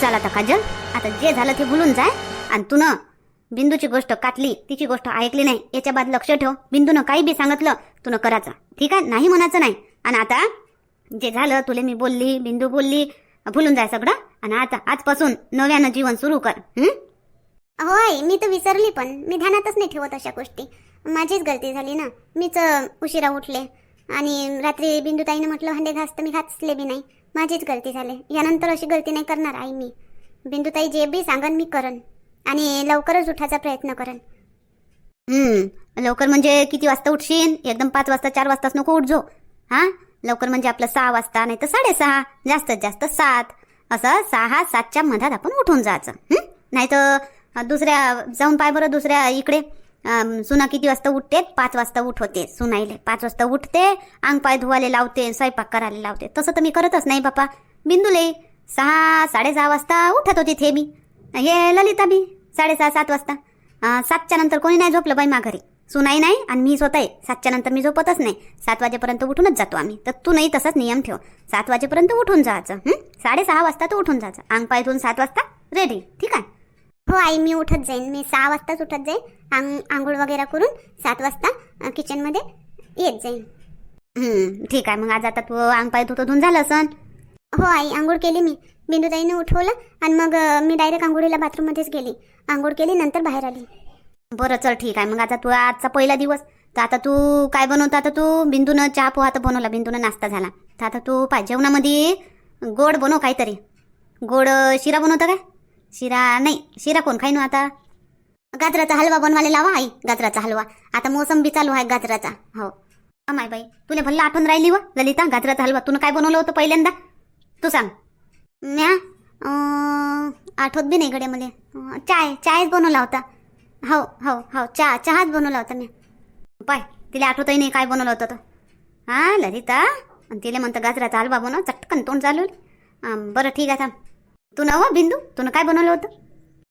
चाल आता काजल आता जे झालं ते भुलून जाय. आणि तू न बिंदूची गोष्ट काटली तिची गोष्ट ऐकली नाही याच्या बाद लक्ष ठेव. बिंदूनं काही बी सांगितलं तू करायचं. ठीक आहे? नाही म्हणायचं नाही. आणि आता जे झालं तुले मी बोलली बिंदू बोलली भुलून जाय सगळं. आणि आता आजपासून नव्यानं जीवन सुरू कर होय मी तर विसरली पण. मी ध्यानातच नाही ठेवत अशा गोष्टी. माझीच गलती झाली ना. मीच उशिरा उठले. आणि रात्री बिंदू ताईनं म्हटलं हंडे घास तर मी घासले बी नाही. माझीच गलती झाली. यानंतर अशी गलती नाही करणार आई मी. बिंदुताई जे बी सांगन मी करन आणि लवकरच उठायचा प्रयत्न करन हम्म लवकर म्हणजे किती वाजता उठशील? एकदम पाच वाजता चार वाजताच नको उठजो हा? लवकर म्हणजे आपलं सहा वाजता नाही तर साडेसहा जास्तीत जास्त सात. असं सहा सातच्या मधात आपण उठून जायचं. नाही तर दुसऱ्या जाऊन पाय बरं दुसऱ्या इकडे. सुना किती वाजता उठते? पाच वाजता उठवते. सुनाईले पाच वाजता उठते अंग पाय धुवायला लावते स्वयंपाक करायला लावते. तसं तर मी करतच नाही बापा. बिंदुले सहा साडेसहा वाजता उठत होती थे मी. हे ललिता बी साडेसहा सात वाजता. सातच्या नंतर कोणी नाही झोपलं बाई माघारी. सुनाई नाही आणि मी स्वतः सातच्या नंतर मी झोपतच नाही. सात वाजेपर्यंत उठूनच जातो आम्ही. तर तू नाही तसाच नियम ठेव. सात वाजेपर्यंत उठून जायचं. साडेसहा वाजता तर उठून जायचं. अंग पाय धुवून सात वाजता रेडी ठीक आहे? हो आई मी उठत जाईन. मी सहा वाजताच उठत जाईन. आंग आंघोळ वगैरे करून सात वाजता किचनमध्ये येत जाईन. ठीक आहे. मग आज आता तू अंग पाय धुतो धुवून झालं असन? हो आई आंघोळ केली मी. बिंदुताईने उठवलं आणि मग मी डायरेक्ट आंघोळीला बाथरूममध्येच गेली. आंघोळ केली नंतर बाहेर आली. बरं चल ठीक आहे. मग आता तू आजचा पहिला दिवस. तर आता तू काय बनवतो? आता तू बिंदूनं चहा पोहा तर बनवला. बिंदूनं नाश्ता झाला. तर आता तू पाय जेवणामध्ये गोड बनव काहीतरी. गोड शिरा बनवतं काय? शिरा नाही शिरा कोण खाईन हो आता? गाजराचा हलवा बनवायला लावा आई गाजराचा हलवा. आता मोसंबी चालू आहे गाजराचा. हो. माय बाई तुला भल्ला आठवण राहिली व? ललिता गाजराचा हलवा तुनं काय बनवलं होतं पहिल्यांदा? तू सांग. म्या आठवत बी नाही गड्या मला. चाय चायच बनवला होता. हो हो हो चहा चहाच बनवला होता मी पाय तिला आठवतही नाही काय बनवलं होतं तर हा ललिता? आणि तिला म्हणतं गाजराचा हलवा बनव चटकन तोंड चालू बरं ठीक आहे थांब. तू नव हो, बिंदू? तुनं काय बनवलं होतं?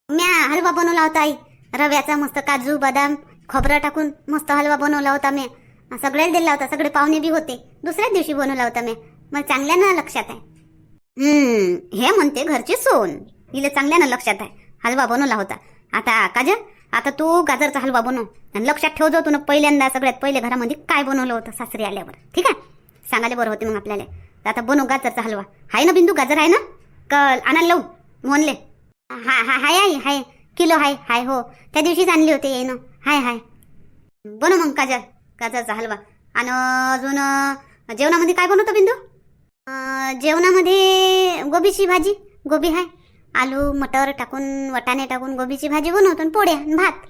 म्या हलवा बनवला होता आई. रव्याचा मस्त काजू बदाम खोबरं टाकून मस्त हलवा बनवला होता मी सगळ्याला दिला होता सगळे पाहुणे बी होते. दुसऱ्याच दिवशी बनवला होता मी मग चांगल्यानं लक्षात आहे. हम्म हे म्हणते घरची सोन. हिला चांगल्यानं लक्षात आहे. हलवा बनवला होता. आता काजल आता तू गाजरचा हलवा बनव. आणि लक्षात ठेव जो तुनं पहिल्यांदा सगळ्यात पहिले घरामध्ये काय बनवलं होतं सासरी आल्यावर. ठीक आहे? सांगायला बरं होते मग आपल्याला. आता बनव गाजरचा हलवा. आहे ना बिंदू गाजर आहे ना? कल. आणायला लावू. मोहनले हा हा हाय आई हाय. किलो हाय हाय हो. त्या दिवशीच आणली होती येणं हाय हाय. बनव मग काजल गाजरचा हलवा. आणि अजून जेवणामध्ये काय बनवतो बिंदू? जेवणामध्ये गोबीची भाजी गोबी हाय. आलू मटर टाकून वटाणे टाकून गोबीची भाजी बनवतो आणि पोळ्या आणि भात.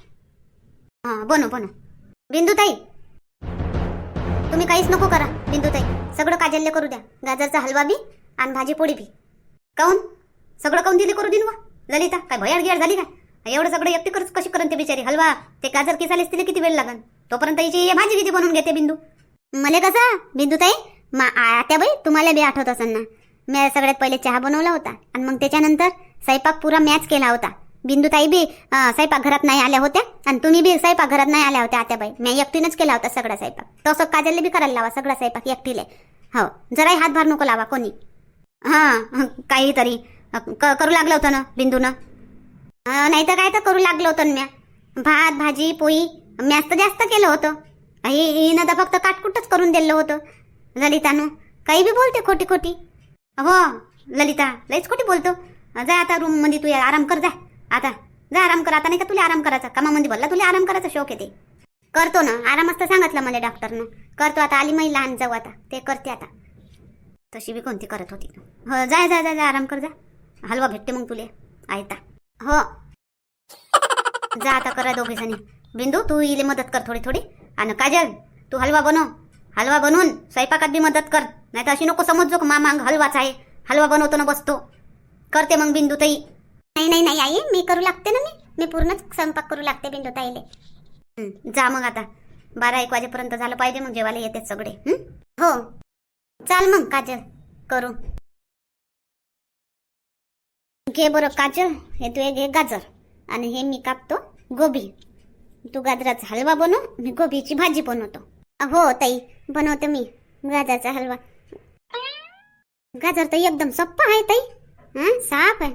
हां बनव बनव. बिंदुताई. तुम्ही काहीच नको करा बिंदूताई. सगळं काजल्य करू द्या. गाजरचा हलवा बी आणि भाजी पोळी बी. काऊन? सगळं काऊन दिले करू दिन वा ललिता काय भयाड गियाड झाली काय? एवढं सगळं एकटी कर कशी करण ते बिचारी? हलवा ते गाजर किसालेच तिला किती वेळ लागन? तोपर्यंत हिची भाजी किती बनवून घेते बिंदू. मले कसा? बिंदुताई मा आत्या बाई तुम्हाला बी आठवत असेल ना? मी सगळ्यात पहिले चहा बनवला होता आणि मग त्याच्यानंतर स्वयंपाक पुरा मॅच केला होता. बिंदूताई बी स्वयंपाक घरात नाही आल्या होत्या आणि तुम्ही बी स्वयंपाक घरात नाही आल्या होत्या आत्याबाई मी एकटीनंच केला होता सगळा स्वयंपाक. तसं काजलले बी करायला लावा सगळा स्वयंपाक एकटीले. हो जराही हातभार नको लावा कोणी. हां काहीतरी. क- करू लागलं होतं ना बिंदूनं? नाही तर काय तर करू लागलो होतं ना म्या. भात भाजी पोळी मॅच तर जास्त केलं होतं. हिनं तर फक्त काटकुटच करून दिलं होतं. ललितानं. काही बी बोलते खोटी खोटी. हो ललिता लईच खोटी बोलतो. जा आता रूममध्ये तू आराम कर जा. आता. जा आराम कर आता नाही का तुला आराम करायचा? कामामध्ये बोलला तुला आराम करायचा? शौक येते करतो ना. आरामच तर सांगितलं मला डॉक्टरनं करतो आता आली मी लहान जाऊ आता. ते करते आता. तशी बी कोणती करत होती. हो जाय जा जा जा आराम कर जा. हलवा भेटते मग तुले. आयता. हो. जा आता करा दोघे जणी बिंदू तू इले मदत कर थोडी थोडी. आणि काजल तू हलवा बनव. हलवा बनवून स्वयंपाकात बी मदत कर. नाही तर अशी नको समजतो का मामा अंग हलवाच आहे. हलवा बनवतो ना बसतो. करते मग बिंदू ताई. नाही नाही नाही आई मी करू लागते ना मी. मी पूर्णच स्वयंपाक करू लागते बिंदू ताईले. जा मग आता. बारा एक वाजेपर्यंत झालं पाहिजे मग जेवायला येतेच सगळे. हं? चाल मग काजल. करू. घे बरं काजल हे तू घे गाजर आणि हे मी कापतो गोबी. तू गाजराचा हलवा बनव मी गोबीची भाजी बनवतो. हो ताई बनवतो मी गाजराचा हलवा. गाजर तर एकदम सप्पा आहे ताई. हा साफ आहे.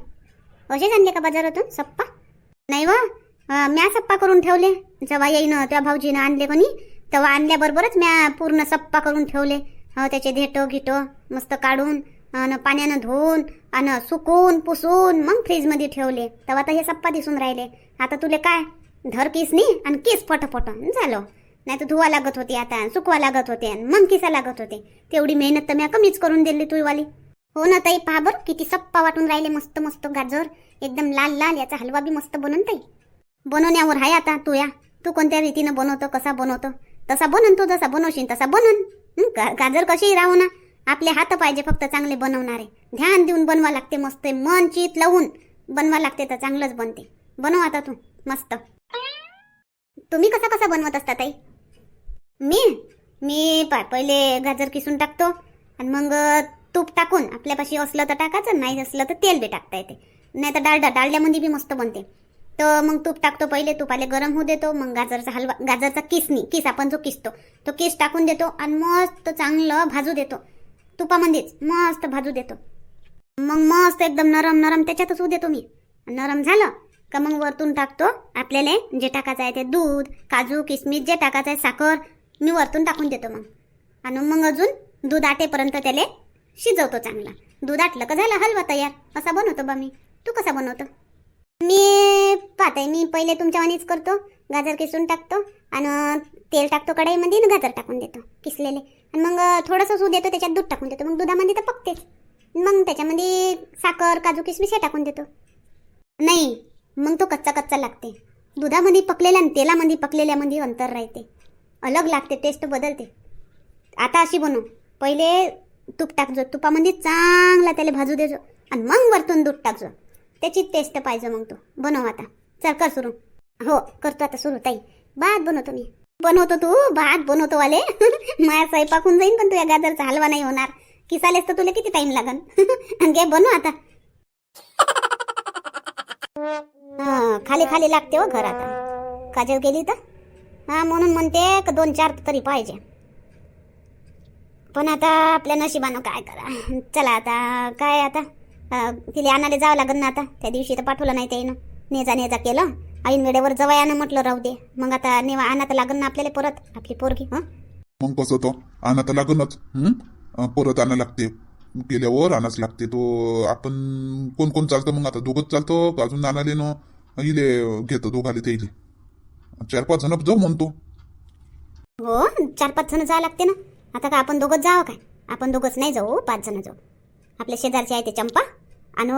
असेच आणले का बाजारातून सप्पा? नाही वा. म्या सप्पा करून ठेवले. जेव्हा येईन त्या भाऊजीनं आणले कोणी तेव्हा आणल्याबरोबरच म्या पूर्ण सप्पा करून ठेवले. हो त्याचे धेटो घिटो मस्त काढून आणि पाण्यानं धुवून आणि सुकून पुसून मग फ्रीजमध्ये ठेवले. तेव्हा तर हे सप्पा दिसून राहिले. आता तुले काय? धर किसनी आणि किस फटफट झालं. नाही तर धुवा लागत होती आता सुकवा लागत होते आणि मग किसा लागत होते. तेवढी मेहनत तर मी कमीच करून दिली तुईवाली. हो ना ताई पहा बरं किती सप्पा वाटून राहिले मस्त मस्त गाजर. एकदम लाल लाल याचा हलवा बी मस्त बनवून ताई. बनवण्यावर आहे आता तू या तू कोणत्या रीतीनं बनवतो कसा बनवतो? तसा बनन तू जसा बनवशील तसा बनन. गा- गाजर कशीही राहू ना. आपले हात पाहिजे फक्त चांगले बनवणारे. ध्यान देऊन बनवा लागते मस्त मन चित लावून बनवा लागते तर चांगलंच बनते. बनव आता तू मस्त. तुम्ही कसा कसा बनवत असता ताई? मी? मी पाय पहिले गाजर किसून टाकतो आणि मग तूप टाकून आपल्यापाशी असलं तर टाकायचं नाही असलं तर तेल बी टाकता येते. नाही तर डाळडा डाळल्यामध्ये बी मस्त बनते. तर मग तूप टाकतो पहिले तुपाले गरम होऊ देतो मग गाजरचा हलवा गाजरचा किसनी किस आपण जो किसतो तो किस टाकून देतो आणि मस्त चांगलं भाजू देतो. तुपामध्येच मस्त भाजू देतो. मग मस्त एकदम नरम नरम त्याच्यातच होऊ देतो मी. नरम झालं का मग वरतून टाकतो आपल्याला जे टाकायचं आहे ते दूध काजू किसमिस जे टाकायचं आहे साखर मी वरतून टाकून देतो मग. आणि मग अजून दूध आटेपर्यंत त्याला शिजवतो चांगला. दूध आटलं का झालं हलवा तयार? असा बनवतो बा मी? तू कसा बनवतो? मी पाहते मी पहिले तुमच्यावानीच करतो गाजर किसून टाकतो आणि तेल टाकतो कढईमध्ये आणि गाजर टाकून देतो किसलेले. आणि मग थोडंसं सूद देतो त्याच्यात दूध टाकून देतो. मग दुधामध्ये तर पकतेच मग त्याच्यामध्ये साखर काजू किसमिस हे टाकून देतो. नाही मग तो कच्चा कच्चा लागते. दुधामध्ये पकलेल्या आणि तेलामध्ये पकलेल्यामध्ये अंतर राहते. अलग लागते टेस्ट बदलते. आता अशी बनव. पहिले तूप टाकजो. तुपामध्ये चांगला त्याला भाजू देजो. आणि मग वरतून दूध टाकजो. त्याची टेस्ट पाहिजे मग तू. बनव आता. चल कर सुरू. हो करतो आता सुरू. ताई भात बनवतो मी. बनवतो तू? भात बनवतो वाले माया स्वयंपाक होऊन जाईन पण तुझ्या गाजरचा हलवा नाही होणार. किसालेस तर तुला किती टाइम लागन? आणि घे बनव आता. हा, खाली खाली लागते हो घर आता. काजल गेली तर? हा म्हणून म्हणते का दोन चार तरी पाहिजे. पण आता आपल्या नशिबानं काय करा? चला आता काय आता? तिला आणायला जावं लागेल ना आता. त्या दिवशी तर पाठवलं नाही त्यानं नेजा नेजा केलं. ऐन वेळेवर जवयानं म्हटलं राहू दे. मग आता नेवा आणा तर लागेल ना आपल्याला परत. आपली पोरगी हं? मग कसं तो आणा तर लागणच परत आणा लागते. गेल्यावर आणाच लागते. तो आपण कोण कोण चालतं मग आता? दोघंच चालतो अजून आणाले न? इले घेतो दोघाले ते इले चार पाच जण जाऊ म्हणतो. हो चार पाच जण जावं लागते ना. आता का आपण दोघंच जावं काय? आपण दोघंच नाही जाऊ पाच जण जाऊ. आपल्या शेजारचे आहे ते चंपा. आणि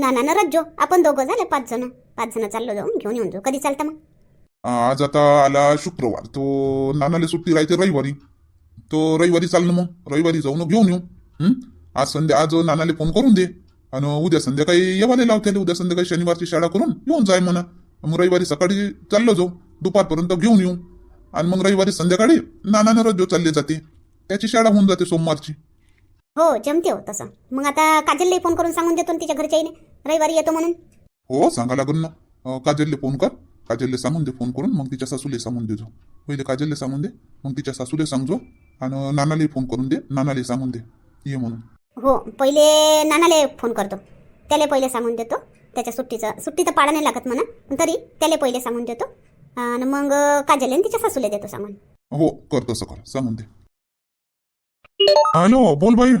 नाना रज्जो आपण दोघं झाले पाच जण. पाच जण चाललो जाऊन घेऊन येऊन जाऊ. कधी चालतं मग? आज आता आला शुक्रवार. तो नानाले सुट्टी राहते रविवारी. तो रविवारी चाल ना मग. रविवारी जाऊन घेऊन येऊ. हं? आज संध्या आज नानाले फोन करून दे. आणि उद्या संध्याकाळी येवाले लावते उद्या संध्याकाळी शनिवारची शाळा करून येऊन जाय म्हणा. मग रविवारी सकाळी चाललो जाऊ. दुपारपर्यंत घेऊन येऊ. आणि मग रविवारी संध्याकाळी नानानं रज्जो चालले जाते. त्याची शाळा होऊन जाते सोमवारची. हो जमते हो तसं. मग आता काजलला फोन करून सांगून देतो ना तिच्या घरच्या आईने रविवारी येतो म्हणून. हो सांगा लागून ना. अं, काजलले फोन कर. काजलले सांगून दे फोन करून मग तिच्या सासूले सांगून देजो. पहिले काजलले सांगून दे मग तिच्या सासूले सांगजो आणि नानाले फोन करून दे नानाले सांगून दे. ये म्हणून. हो पहिले नानाले फोन करतो. त्याला पहिले सांगून देतो. त्याच्या सुट्टीचं सुट्टी तर पाडा नाही लागत म्हणा पण तरी त्याला पहिले सांगून देतो. आणि मग काजल आणि तिच्या सासूला देतो सांगून. हो कर तसं कर सांगून दे. हॅलो बोल बाई.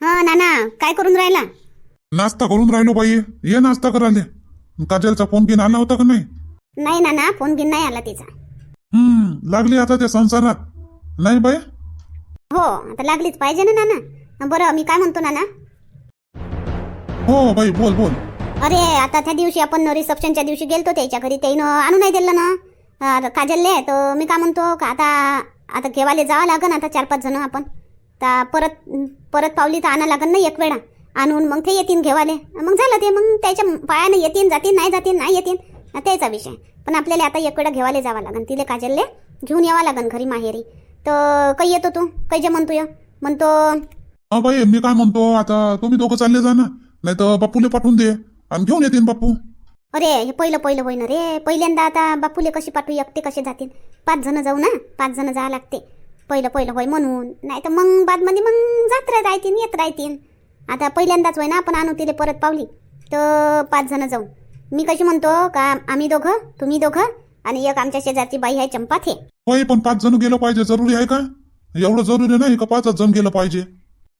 हा नाना काय करून राहिला? नाश्ता करून राहिलो बाई. ये नाश्ता करायला. काजलचा फोन घेऊन आला होता का नाही? नाही नाना फोन घेऊन नाही आला तिचा. हम्म लागली आता त्या संसारात. नाही बाई? हो आता लागलीच पाहिजे ना नाना. बरं मी काय म्हणतो नाना? हो बाई बोल बोल. अरे आता त्या दिवशी आपण रिसेप्शनच्या दिवशी गेलतो त्याच्या घरी. त्यानं आणून नाही दिलं ना. अं, काजलले तर मी काय म्हणतो का आता आता घेवाले जावं लागन आता चार पाच जण आपण. तर परत परत पावली तर आणा लागन ना एक वेळा. आणून मग ते येतील घेवाले. मग झालं ते मग त्याच्या पायानं येतील जातील नाही जातील नाही येतील त्याचा विषय. पण आपल्याला आता एक वेळा घेवाले जावं लागन. तिले काजलले घेऊन यावं लागन घरी माहेरी. तर काही येतो तू? काही जे म्हणतो य? म्हणतो हा बाई मी काय म्हणतो? आता तुम्ही दोघं चालले जा ना. नाही तर बापूले पाठवून दे. आणि घेऊन येतील बापू. अरे हे पहिलं पहिलं होईन रे. पहिल्यांदा आता बापूले कशी पाठवू? एकटे कसे जातील पाच जण जाऊ ना? पाच जण जावं लागते. पहिलं पहिलं होय म्हणून. नाही तर मग बादमध्ये मग जात राहतील येत राहतील आता पहिल्यांदाच होय ना आपण आणू तिले परत पावली. तर पाच जण जाऊ. मी कशी म्हणतो का आम्ही दोघं तुम्ही दोघं आणि एक आमच्या शेजारची बाई आहे चंपा ते होय पण पाच जण गेलं पाहिजे जरुरी आहे का? एवढं जरुरी नाही का पाचच जण गेलं पाहिजे?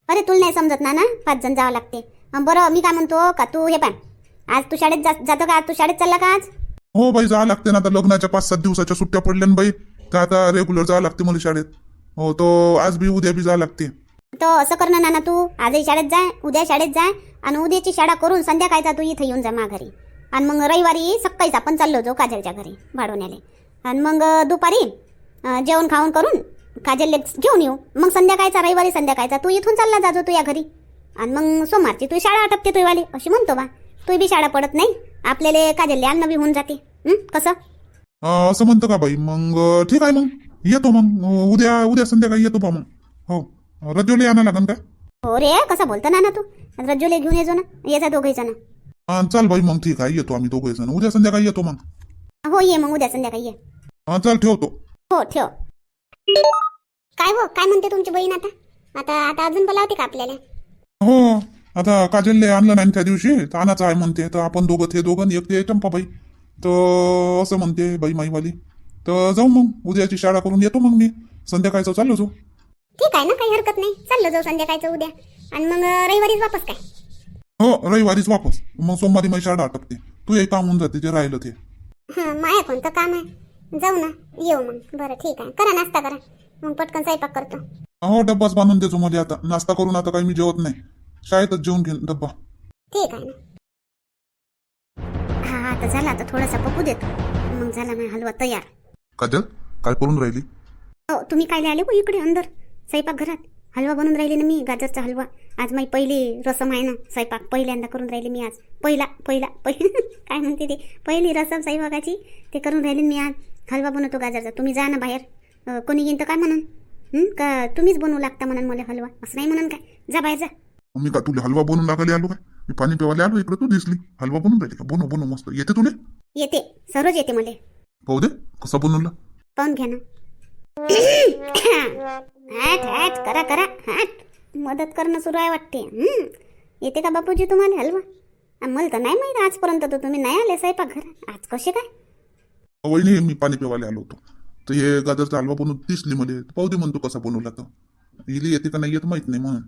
अरे तुला नाही समजत ना ना? पाच जण जावं लागते. बरं मी काय म्हणतो का तू हे पाय आज तू शाळेत जातो का? तू शाळेत चालला का आज? हो बाई जावं लागते ना आता लग्नाच्या पाच सात दिवसाच्या सुट्ट्या पडल्या ना बाई. तर आता रेग्युलर जावं लागते मला शाळेत? हो तो आज बी उद्या बी जावं लागते. तर असं कर ना नाना तू. आजही शाळेत जाय उद्या शाळेत जाय आणि उद्याची शाळा करून संध्याकाळचा तू इथं येऊन जा माघारी आणि मग रविवारी सकाळीच आपण चाललो जाऊ काजलच्या घरी भाडवण्याले. आणि मग दुपारी अं, जेवण खाऊन करून काजलले घेऊन येऊ. मग संध्याकाळचा रविवारी संध्याकाळचा तू इथून चालला जाजो तू या घरी. आणि मग सोमवारची तू शाळा आटपते तुझीवाली अशी म्हणतो बा. तू बी शाळा पडत नाही आपल्याला काजलले अन्न बी होऊन जाते. हं? कसं? अं, असं म्हणतं का बाई? मग ठीक आहे मग. येतो मग. उद्या उद्या संध्याकाळी येतो बा मग. हो. रजोली आणा लागन का? हो रे कसं बोलतो ना ना तू? रज्जूले घेऊन येजो ना. येजा दोघे जण. अं, चाल बाई मग ठीक आहे. येतो आम्ही दोघे जण. उद्या संध्याकाळी येतो मग. हो ये मग. उद्या संध्याकाळी ये. अं, चाल ठेवतो. हो ठेव. काय हो? काय म्हणते तुमची बहीण आता? आता आता अजून बोलावते का आपल्याला? हो आता काजलले आणलं नाही त्या दिवशी. तर आणायचं आहे म्हणते. तर आपण दोघं ते दोघं एक ते चंपाबाई तर असं म्हणते बाई माईवाली. तर जाऊ मग उद्याची शाळा करून येतो मग मी. संध्याकाळचं चाललो जाऊ. ठीक आहे ना काही हरकत नाही. चाललं जाऊ संध्याकाळचं उद्या. आणि मग रविवारीच वापस काय? हो रविवारीच वापस. मग सोमवारी माझी शाळा अटकते तू एक काम होऊन जाते जे राहिलं ते. हं माया कोणतं काम आहे? जाऊ ना येऊ मग. बरं ठीक आहे. करा नाश्ता करा. मग पटकन स्वयंपाक करतो. हो डब्बाच बांधून देतो मध्ये आता. नाश्ता करून आता काही मी जेवत नाही. शाळेतच जेवून घेईन डब्बा. ठीक आहे ना. हा आता झाला. आता थोडासा पकू देतो. मग झाला माझा हलवा तयार. काजल काय करून राहिली. हो तुम्ही काय आले हो इकडे अंदर? स्वयंपाक घरात? हलवा बनवून राहिले ना मी गाजरचा हलवा. आज माझी पहिली रसम आहे ना स्वयंपाक. पहिल्यांदा करून राहिले मी आज. पहिला पहिला पहिला काय म्हणते ते? पहिली रसम स्वयंपाकाची ते करून राहिले मी आज. हलवा बनवतो गाजरचा. तुम्ही जा ना बाहेर. कोणी येईन तर काय म्हणून? का तुम्हीच बनवू लागता म्हणून मला हलवा? असं नाही म्हणून काय? जा बाहेर जा. मी का तुला हलवा बनवून लागायला आलो काय? मी पाणी पिवायला आलो इकडे तू दिसली. हलवा बनवून राहिली का? बनव बनव मस्त. येते तुले? येते. सर्वच येते मला. पाहू दे कसा बनवला पाहून घ्या ना. हॅट हॅट करा करा हॅट. मदत करणं सुरू आहे वाटते. हं. येते का बापूजी तुम्हाला हलवा? मला तर नाही माहीत आजपर्यंत तर तुम्ही नाही आले स्वयंपाक घर आज कसे काय? वहिनी मी पाणी पिवायला आलो होतो. तर हे गाजरचा हलवा बनवून दिसली मध्ये पाहू दे म्हणतो कसा बनवला तर हिली येते का नाही येत माहीत नाही म्हणून.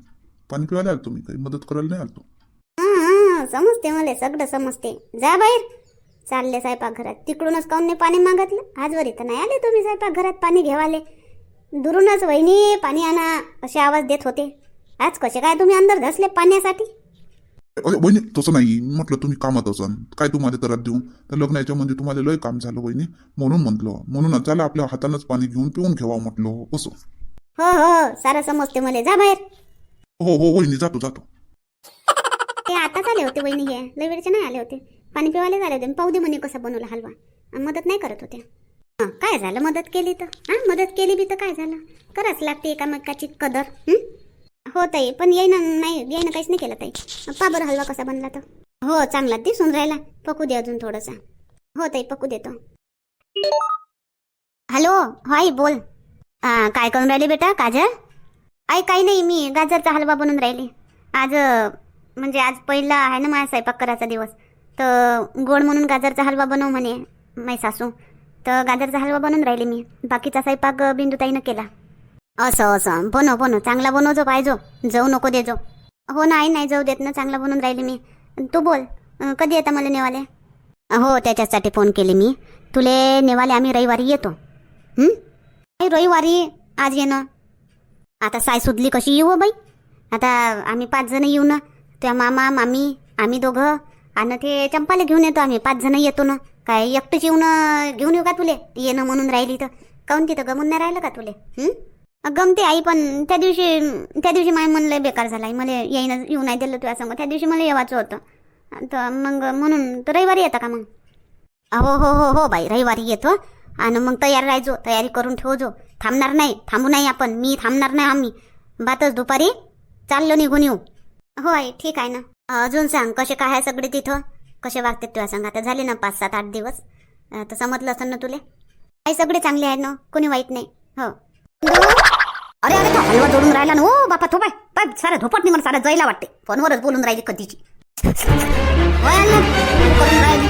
पाणी पिवायला आलो तुम्ही काही मदत करायला नाही हां समजते मला सगळं समजते. जा बाहेर. चालले स्वयंपाक घरात तिकडूनच काऊन नाही पाणी मागितलं? आजवर इथं नाही आले तुम्ही स्वयंपाक घरात पाणी घेवाले. दुरूनच वहिनी पाणी आणा असे आवाज देत होते. आज कसे काय तुम्ही अंदर धसले पाण्यासाठी? अरे वहिनी तसं नाही. म्हटलं तुम्ही कामात असन. काय तुम्हाला त्रास देऊ? तर लग्नाच्या मध्ये तुम्हाला लय काम झालं वहिनी. म्हणून म्हटलं. म्हणून चला आपल्या हातानंच पाणी घेऊन पिऊन घ्यावा म्हटलं. असं हो हो सारं समजते मला. जा बाहेर. हो हो वहिनी जातो जातो. ते आताच आले होते वहिनी हे. लय वेळचे नाही आले होते. पाणी पिवायला झाले होते. पाहू दे म्हणे कसा बनवला हलवा? मदत नाही करत होत्या. हां काय झालं? मदत केली तर? हा मदत केली बी तर काय झालं? कराच लागते एकामेकाची कदर हो? ताई पण येईन नाही येईन काहीच नाही केलं ताई. पा बरं हलवा कसा बनला तर. हो चांगला दिसून राहिला. पकू दे अजून थोडासा. हो ताई पकू देतो. हॅलो हाय बोल. काय करून राहिले बेटा? काजल आई काही नाही मी गाजरचा हलवा बनवून राहिले. आज म्हणजे आज पहिला आहे ना माझा स्वयंपाक करायचा दिवस. तर गोड म्हणून गाजरचा हलवा बनव म्हणे माई सासू. तर गाजरचा हलवा बनवून राहिले मी. बाकीचा स्वयंपाक बिंदुताईनं केला. असं असं. बनव बनव. चांगला बनवजो पाहिजो. जाऊ नको देजो हो नाही नाही जाऊ देत ना. चांगला बनवून राहिले मी. तू बोल. कधी येता मला नेवाले? हो त्याच्यासाठी फोन केले मी. तुले नेवाले आम्ही रविवारी येतो. रविवारी आज येणं आता साय सुधली कशी येऊ हो बाई? आता आम्ही पाच जण येऊ ना. त्या मामा मामी आम्ही दोघं. आणि ते चंपाला घेऊन येतो आम्ही. पाच जण येतो ना. काय एकटंच येऊन घेऊन येऊ का तुले? येणं म्हणून राहिली तर. काऊन तिथं गमून नाही राहिलं का तुले? गमते आई पण त्या दिवशी त्या दिवशी माय म्हणलं बेकार झाला मला येईन येऊ नाही दिलं तुझ्या संग. त्या दिवशी मला येवायचं होतं. तर मग म्हणून तर रविवारी येता का मग? हो हो हो हो बाई. रविवारी येतो. आणि मग तयार राहायचो. तयारी करून ठेवजो. थांबणार नाही. थांबू नाही आपण. मी थांबणार नाही आम्ही. बातच दुपारी चाललो निघून येऊ. हो आई. ठीक आहे ना. अजून सांग कसे काय आहे सगळे तिथं? कसे वागतात तुला सांग? आता झाले ना पाच सात आठ दिवस. तर समजलं असं ना तुले? आई सगळे चांगले आहेत ना? कोणी वाईट नाही. हो. अरे अरे तो हलवा जोडून राहिला ना. ओ बापा थोपाय बाय. सारा धोपट नाही मला सारा जायला वाटते. फोनवरच बोलून राहिली कधीची. होय करून राहिली.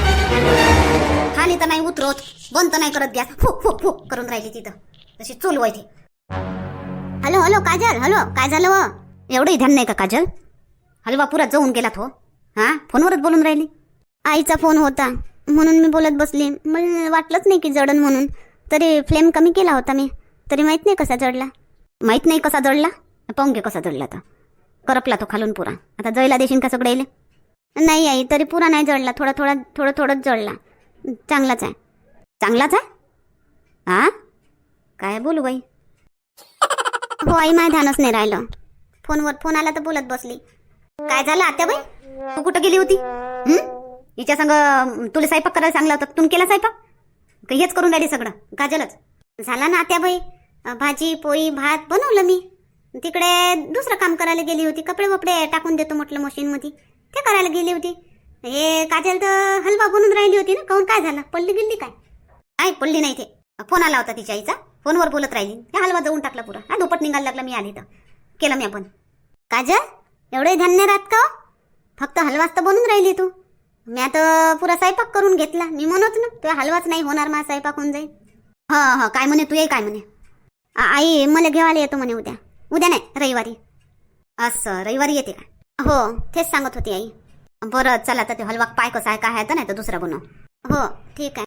खाली तर नाही उतरत बंद तर नाही करत गॅस. फुक फुक फुक करून राहिली तिथं. तशी चूल व्हायची हॅलो हॅलो काजल. हॅलो काय झालं एवढंही ध्यान नाही का काजल? हलवा पुरा जाऊन गेला तो हो. हा? फोनवरच बोलून राहिली? आईचा फोन होता. म्हणून मी बोलत बसली. मला वाटलंच नाही की जडण म्हणून. तरी फ्लेम कमी केला होता मी. तरी माहीत नाही कसा जडला. माहीत नाही कसा जळला पाहून घे कसा जळला तर करपला तो खालून पुरा. आता जळला देशील का सगळे नाही आई तरी पुरा नाही जडला. थोडा थोडा थोडं थोडंच जडला. चांगलाच आहे. चांगलाच आहे? हा काय बोलू बाई? हो आई माझ्या ध्यानच नाही राहिलं. फोनवर फोन आला तर बोलत बसली. काय झालं आत्याबाई? तू कुठं गेली होती? हिच्या संग तुला स्वयंपाक करायला सांगला होता. तू केला स्वयंपाक? हेच करून राहिली सगळं? काजलच झाला ना आत्याबाई? भाजी पोळी भात बनवलं मी. तिकडे दुसरं काम करायला गेली होती. कपडे वपडे टाकून देतो म्हटलं मशीनमध्ये. ते करायला गेली होती. हे काजल तर हलवा बनून राहिली होती ना. काहून काय झालं? पडली गेली काय? आई पडली नाही ते. फोन आला होता तिच्या आईचा. फोनवर बोलत राहिली. त्या हलवा जाऊन टाकला पुरा. हा दुपट निघायला लागला मी आली तर. केलं मी आपण. काजल? एवढे ध्यान नाही राहत का हो? फक्त हलवाच तर बनून राहिली तू. मी आता पुरा स्वयंपाक करून घेतला. मी म्हणत ना तुझ्या हलवाच नाही होणार माझा स्वयंपाक होऊन जाईल. हा हा काय म्हणे तू ये काय म्हणे. आई मला घेवायला येतो म्हणे उद्या. उद्या नाही रविवारी. असं रविवारी येते का? हो तेच सांगत होती आई. बरं चला तर ते हलवा पाय कसा आहे काय आहे तर नाही तर दुसरा बनव. हो ठीक आहे.